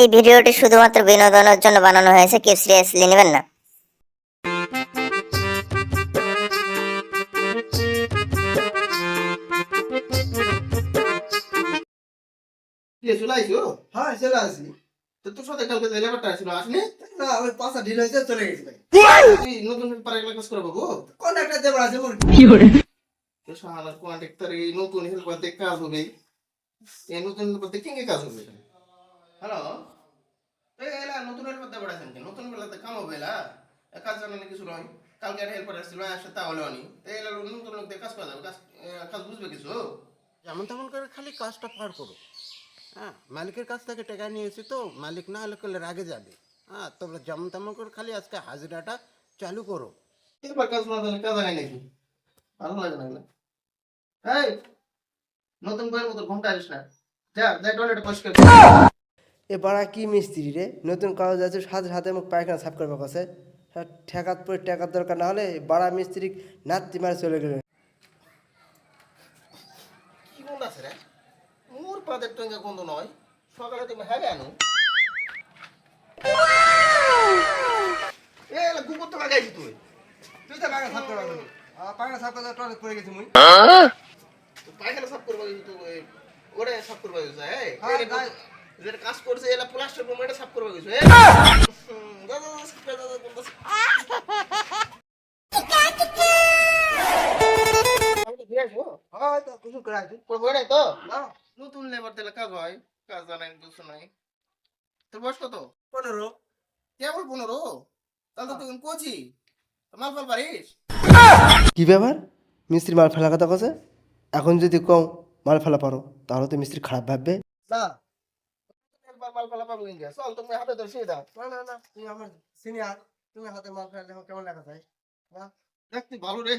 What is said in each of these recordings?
এই ভিডিওটি শুধুমাত্র বিনোদনের জন্য বানানো হয়েছে কেউ সিরিয়াসলি নেবেন না। কে চলে হ্যাঁ চলে আসি। তো তোর সাথে কালকে যে লেবারটা ছিল আসলে না ওই পাশা ঢিল হয়েছে চলে গেছি ভাই। তুই নতুন পারে কাজ করে বাবু কোন একটা দেবার আছে মোর তো শাহানার কন্ট্রাক্টর এই নতুন হেল্পার দিয়ে কাজ হবে। এই নতুন হেল্পার কাজ হবে? হ্যালো? এই এলা নতুন হেল্পার দিয়ে পড়াছেন কি নতুন বেলাতে কাম হবে এলা কাজ জানে না কিছু নয় কালকে আর হেল্পার আসছিল আসে তাহলে অনি এই এলা নতুন লোক দিয়ে কাজ করা যাবে কাজ কাজ বুঝবে কিছু? যেমন তেমন করে খালি কাজটা পার করো। হ্যাঁ মালিকের কাছ থেকে টাকা নিয়েছি তো মালিক না হলে করলে রাগে যাবে। হ্যাঁ তোমরা যেমন তেমন করে খালি আজকে হাজিরাটা চালু করো। হেল্পার কাজ না জানলে কাজ হয় নাকি? ভালো লাগে না। এই নতুন বইয়ের মতো ঘণ্টা আসিস না। যা যা টয়লেটে পরিষ্কার কর। এ বাড়া কি মিস্ত্রি রে? নতুন কাগজ আছে সাথে সাথে মুখ পায়খানা সাফ করবার কাছে। ঠেকাত পরে টাকার দরকার না হলে বাড়া মিস্ত্রি নাতি মারে চলে গেলে। কি গন্ধ আছে রে? মোর পাদের টঙ্গা গন্ধ নয় সকালে তুমি হ্যাঁ আনো এ এলা তো লাগাইছি তুই। তুই তো পায়খানা সাফ পায়খানা সাফ করতে টয়লেট পড়ে গেছি মুই। পায়খানা সাফ করবা গেছি তো ওরে সাফ করবা হ্যাঁ, এরে তাই। যেটা কাজ করছে এলা প্লাস্টার রুম এটা সাফ করবা হ্যাঁ কিছু না নতুন লেবার দিলে কাজ হয় কাজ জানেন কিছু নাই। তোর বয়স কত? পনেরো। কেবল পনেরো? তাহলে তো কোচি। মাল ফাল পারিস? কি ব্যাপার? মিস্ত্রি মাল ফেলা কথা কথা এখন যদি কম মাল ফেলা পারো তাহলে তো মিস্ত্রি খারাপ ভাববে। মাল ফালা পাবো ইন্ডিয়া চল তুমি হাতে ধরে শিয়ে দাও না না না তুমি আমার সিনিয়র তুমি হাতে মাল ফেলা দেখো কেমন লাগা যায়? দেখ তুই ভালো রে।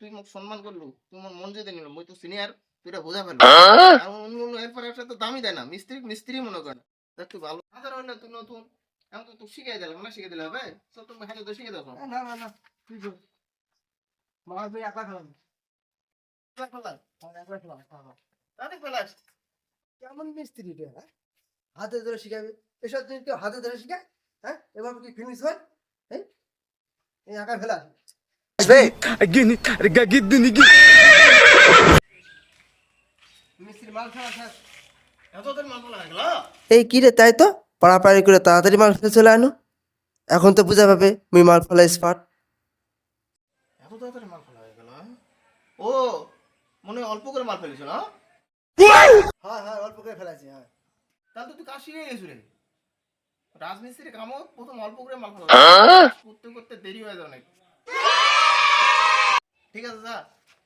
তুই মোক সম্মান করলু তুই আমার মন যেতে নিল মুই তো সিনিয়র তুই এটা বোঝা ফেলবি আর অন্য অন্য এরপর একটা তো দামই দেয় না মিস্ত্রি মিস্ত্রি মনে করে। দেখ তুই ভালো। হাজার না তুই নতুন এখন তো তুই শিখাই দিলাম না শিখে দিলে হবে চল তুমি হাতে ধরে শিখে দাও না না না তুই মাল তুই একলা ফেলাম হ্যাঁ, হ্যাঁ। তাহলে ফেলাস। কেমন মিস্ত্রি রে হ্যাঁ? হাতে ধরে শিখাবে। এসব জিনিস কেউ হাতে ধরে শিখায় হ্যাঁ? এভাবে কি ফিনিশ হয়? হ্যাঁ? এই আঁকা ফেলা এই কি রে তাই তো? পাড়াপাড়ি করে তাড়াতাড়ি মাল ফেলে চলে আনো। এখন তো বুঝা পাবে মুই মাল ফেলা স্পার্ট এত তাড়াতাড়ি মাল ফেলা হয়ে গেল? ও মনে অল্প করে মাল ফেলেছ না? হ্যাঁ হ্যাঁ অল্প করে ফেলাছি হ্যাঁ। তাহলে তো তুই কাজ শিখে গেছো রে রাজমিস্ত্রি কামও প্রথম অল্প করে মাল ফেলা। করতে করতে দেরি হয়ে যাবে নাকি? ঠিক আছে যা।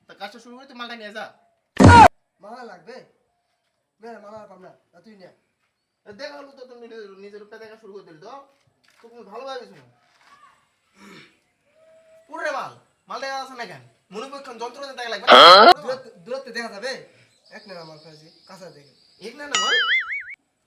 তা কাজটা শুরু করে তুই মালটা নিয়ে যা। মালা লাগবে? মালা পাব না তুই নে দেখা হলো তো তুমি নিজের- উপরে দেখা শুরু করে দিলি তো। তুমি ভালোভাবে শুনো। পুরে মাল। মাল দেখা আছে না কেন? মনে পরীক্ষণ যন্ত্র দিয়ে দেখা লাগবে দূরত্বে দেখা যাবে? এক নেড়া মাল ফেলেছি কাঁচা দেখে। এক না না মাল?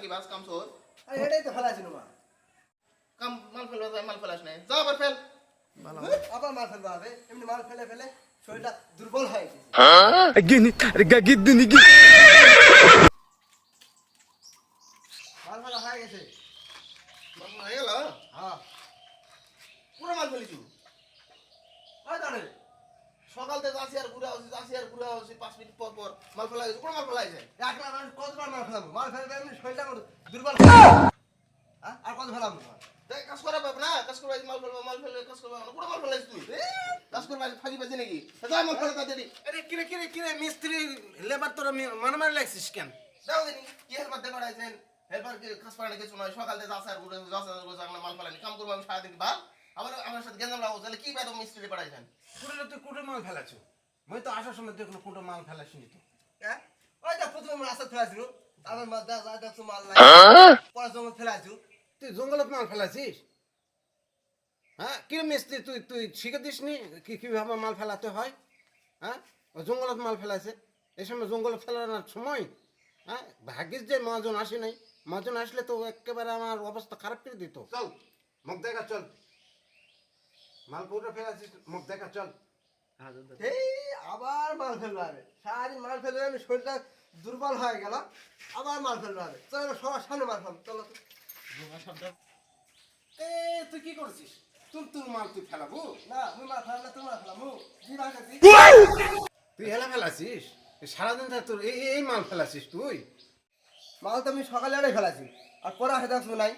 থাকি বাস কাম সোর এটাই তো ফেলাছি নুমা কাম মাল ফেলবা যায় মাল ফেলাস নাই। যা আবার ফেল। আবার মাল ফেলবা হবে। এমনি মাল ফেলে ফেলে শরীরটা দুর্বল হয়ে গেছে। গিনি আরে গা গিদ্দিনি গি। মাল ফেলা হয়ে গেছে। মাল ফেলা হয়ে গেল? হ্যাঁ। পুরো মাল ফেলিছু। আরে দাঁড়াও সকাল থেকে আসি আর ঘুরে আসি আসি আর ঘুরে আসি পাঁচ মিনিট পর পর মাল ফেলা গেছে। কোন মাল ফেলা গেছে? একলা মানুষ কতবার মাল ফেলাবো? মাল ফেলবে এমনি শরীরটা আমার দুর্বল? আর কত ফেলাবো? দেখ কাজ করা পাবে না কাজ করবা মাল ফেলবা মাল ফেললে কাজ করবা। কোন মাল ফেলাইছ তুই কাজ করবা ফাঁকি বাজে নাকি? যা মাল ফেলা তাড়াতাড়ি আরে কিরে কিরে কিরে মিস্ত্রি লেবার তোরা লাগছিস কেন? দাও দিনি কি হেলপার দেবার আইছেন হেলপার কি কাজ পারে না কিছু নয় সকাল থেকে আসি আর ঘুরে আসি আর ঘুরে মাল ফেলানি কাম করব আমি সারাদিন আবার আমার সাথে গেঞ্জাম লাগবো তাহলে কি বেদম মিস্ত্রি পাঠাইছেন তুই কুটে মাল ফেলাছো মই তো আসার সময় দেখল কুটে মাল ফেলাসিনি তো। হ্যাঁ? ওই প্রথমে ফেলাছিল তারপর মাল যা যা দেখছ মাল নাই। পরে যখন ফেলাইছো তুই জঙ্গলত মাল ফেলাছিস? হ্যাঁ? কিরম মিস্ত্রি তুই তুই শিখে দিস নি কি কীভাবে মাল ফেলাতে হয়? হ্যাঁ? ও জঙ্গলত মাল ফেলাছে এই সময় জঙ্গল ফেলানোর সময় হ্যাঁ? ভাগ্যিস যে মহাজন আসে নাই। মহাজন আসলে তো একেবারে আমার অবস্থা খারাপ করে দিত। চল মুখ দেখা চল। মাল পুরো ফেলাছিস মুখ দেখা চল। এই আবার মাল ফেলবে হবে সারাদিন মাল ফেলবে আমি শরীরটা দুর্বল হয়ে গেল। আবার মাল ফেলবে হবে চলো সবার সামনে মাল ফেলব চলো। তো। এ তুই কি করছিস? তুই তুই মাল তুই ফেলাবো? না মুই মাল তুমি মাল ফেলামু কি মাল খাচ্ছি তুই হেলা ফেলাছিস? সারাদিন ধরে তোর এই এই মাল ফেলাছিস তুই? মাল তো আমি সকালে আরে ফেলাছি আর পরে আসে দেখছ নাই।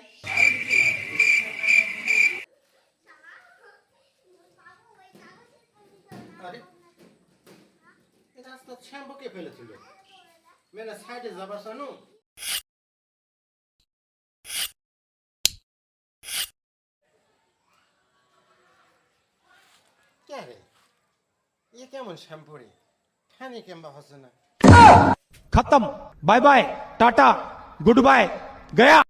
আরে রাস্তা শ্যাম্পু কে ফেলেছিল। মেনে সাইডে যাবার সানু কে রে? এ কেমন শ্যাম্পু রে? ঠানি কেমবা হচ্ছে না। খতম। Bye bye, tata, good bye, Gaya.